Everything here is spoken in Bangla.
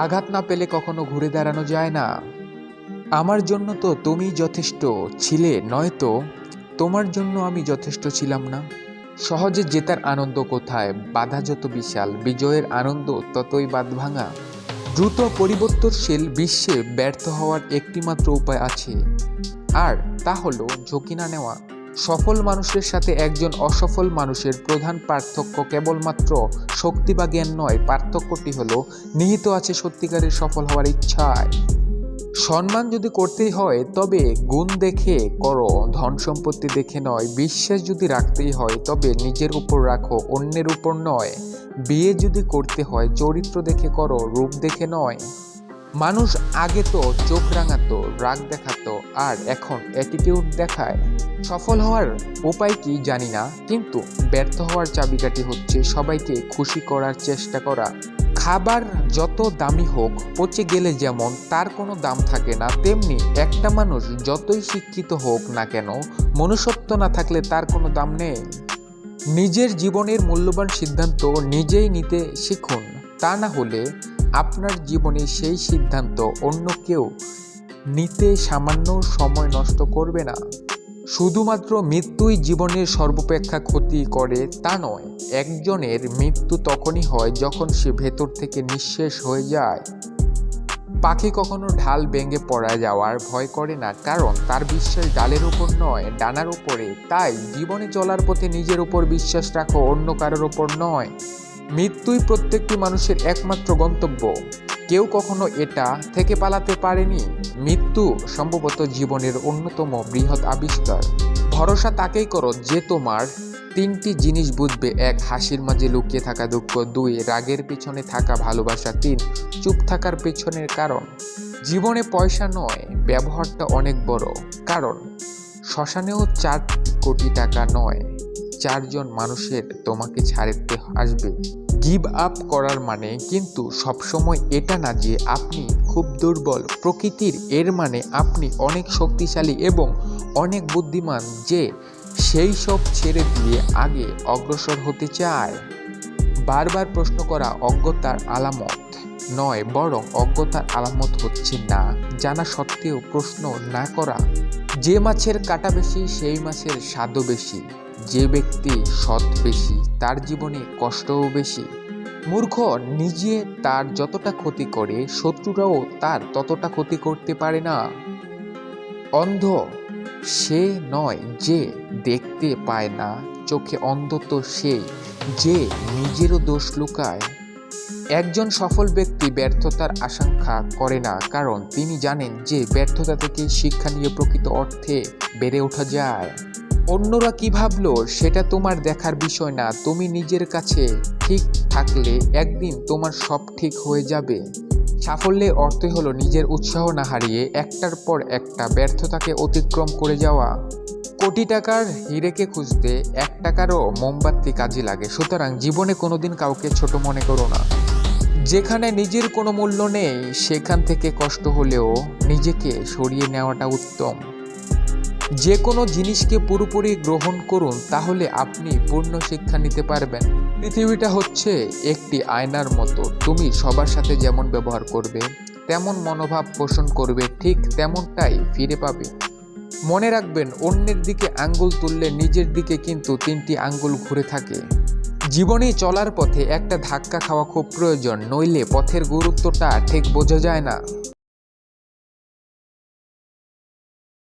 আঘাত না পেলে কখনো ঘুরে দাঁড়ানো যায় না। আমার জন্য তো তুমি যথেষ্ট ছিলে, নয়তো তোমার জন্য আমি যথেষ্ট ছিলাম না। সহজে জেতার আনন্দ কোথায়? বাধা যত বিশাল, বিজয়ের আনন্দ ততই বাদ ভাঙা। দ্রুত পরিবর্তনশীল বিশ্বে ব্যর্থ হওয়ার একটিমাত্র উপায় আছে। আর তা হলো ঝুঁকি না নেওয়া। সফল মানুষের সাথে একজন অসফল মানুষের প্রধান পার্থক্য কেবলমাত্র শক্তি বা জ্ঞান নয়, পার্থক্যটি হলো নিহিত আছে সত্যিকারের সফল হওয়ার ইচ্ছায়। সম্মান যদি করতেই হয়, তবে গুণ দেখে করো, ধন সম্পত্তি দেখে নয়, বিশ্বাস যদি রাখতেই হয়, তবে নিজের উপর রাখো, অন্যের উপর নয়। বিয়ে যদি করতে হয়, চরিত্র দেখে করো, রূপ দেখে নয়। মানুষ আগে তো চোখ রাঙাতো, রাগ দেখাতো, আর এখন অ্যাটিটিউড দেখায়। সফল হওয়ার উপায় কি জানি না, কিন্তু ব্যর্থ হওয়ার চাবিকাঠি হচ্ছে সবাইকে খুশি করার চেষ্টা করা। খাবার যত দামি হোক, পচে গেলে যেমন তার কোনো দাম থাকে না, তেমনি একটা মানুষ যতই শিক্ষিত হোক না কেন, মনুষ্যত্ব না থাকলে তার কোনো দাম নেই। নিজের জীবনের মূল্যবান সিদ্ধান্ত নিজেই নিতে শিখুন। তা না হলে আপনার জীবনে সেই সিদ্ধান্ত অন্য কেউ নিতে সামান্য সময় নষ্ট করবে না। শুধুমাত্র মৃত্যুই জীবনের সর্বাপেক্ষা ক্ষতি করে তা নয়, একজনের মৃত্যু তখনই হয় যখন সে ভেতর থেকে নিঃশেষ হয়ে যায়। পাখি কখনো ঢাল ভেঙে পড়া যাওয়ার ভয় করে না, কারণ তার বিশ্বাস ডালের উপর নয়, ডানার উপরে। তাই জীবনে চলার পথে নিজের উপর বিশ্বাস রাখো অন্য কারোর উপর নয়। মৃত্যুই প্রত্যেকটি মানুষের একমাত্র গন্তব্য। কেউ কখনো এটা থেকে পালাতে পারেনি। মৃত্যু সম্ভবত জীবনের অন্যতম বৃহৎ আবিষ্কার। ভরসা তাকেই করো যে তোমার তিনটি জিনিস বুঝবে। এক, হাসির মাঝে লুকিয়ে থাকা দুঃখ। দুই, রাগের পিছনে থাকা ভালোবাসা। তিন, চুপ থাকার পেছনের কারণ। জীবনে পয়সা নয়, ব্যবহারটা অনেক বড়। কারণ, শ্মশানেও চার কোটি টাকা নয়। চারজন মানুষের তোমাকে ছাড়তে আসবে। গিভ আপ করার মানে কিন্তু সবসময় এটা না যে আপনি খুব দুর্বল প্রকৃতির, এর মানে আপনি অনেক শক্তিশালী এবং অনেক বুদ্ধিমান যে সেই সব ছেড়ে দিয়ে আগে অগ্রসর হতে চায়। বারবার প্রশ্ন করা অজ্ঞতার আলামত নয়, বরং অজ্ঞতার আলামত হচ্ছে না। জানা সত্ত্বেও প্রশ্ন না করা, যে মাছের কাটা বেশি, সেই মাছের স্বাদও বেশি। যে ব্যক্তি সৎ বেশি, তার জীবনে কষ্টও বেশি। মূর্খ নিজে তার যতটা ক্ষতি করে, শত্রুরাও তার ততটা ক্ষতি করতে পারে না। অন্ধ সে নয় যে দেখতে পায় না, চোখে অন্ধত সে যে নিজেরও দোষ লুকায়। একজন সফল ব্যক্তি ব্যর্থতার আশঙ্কা করে না, কারণ তিনি জানেন যে ব্যর্থতা থেকে শিক্ষা নিয়ে প্রকৃত অর্থে বেড়ে ওঠা যায়। অন্যরা কি ভাবলো সেটা তোমার দেখার বিষয় না। তুমি নিজের কাছে ঠিক থাকলে একদিন তোমার সব ঠিক হয়ে যাবে। সাফল্যের অর্থই হলো নিজের উৎসাহ না হারিয়ে একটার পর একটা ব্যর্থতাকে অতিক্রম করে যাওয়া। কোটি টাকার হিরেকে খুঁজতে এক টাকারও মোমবাতি কাজে লাগে। সুতরাং জীবনে কোনোদিন কাউকে ছোট মনে করো না। যেখানে নিজের কোনো মূল্য নেই, সেখান থেকে কষ্ট হলেও নিজেকে সরিয়ে নেওয়াটা উত্তম। যে কোনো জিনিসকে পুরোপুরি গ্রহণ করুন, তাহলে আপনি পূর্ণ শিক্ষা নিতে পারবেন। পৃথিবীটা হচ্ছে একটি আয়নার মতো। তুমি সবার সাথে যেমন ব্যবহার করবে, তেমন মনোভাব পোষণ করবে, ঠিক তেমনটাই ফিরে পাবে। মনে রাখবেন, অন্যের দিকে আঙ্গুল তুললে নিজের দিকে কিন্তু তিনটি আঙ্গুল ঘুরে থাকে। জীবনে চলার পথে একটা ধাক্কা খাওয়া খুব প্রয়োজন, নইলে পথের গুরুত্বটা ঠিক বোঝা যায় না।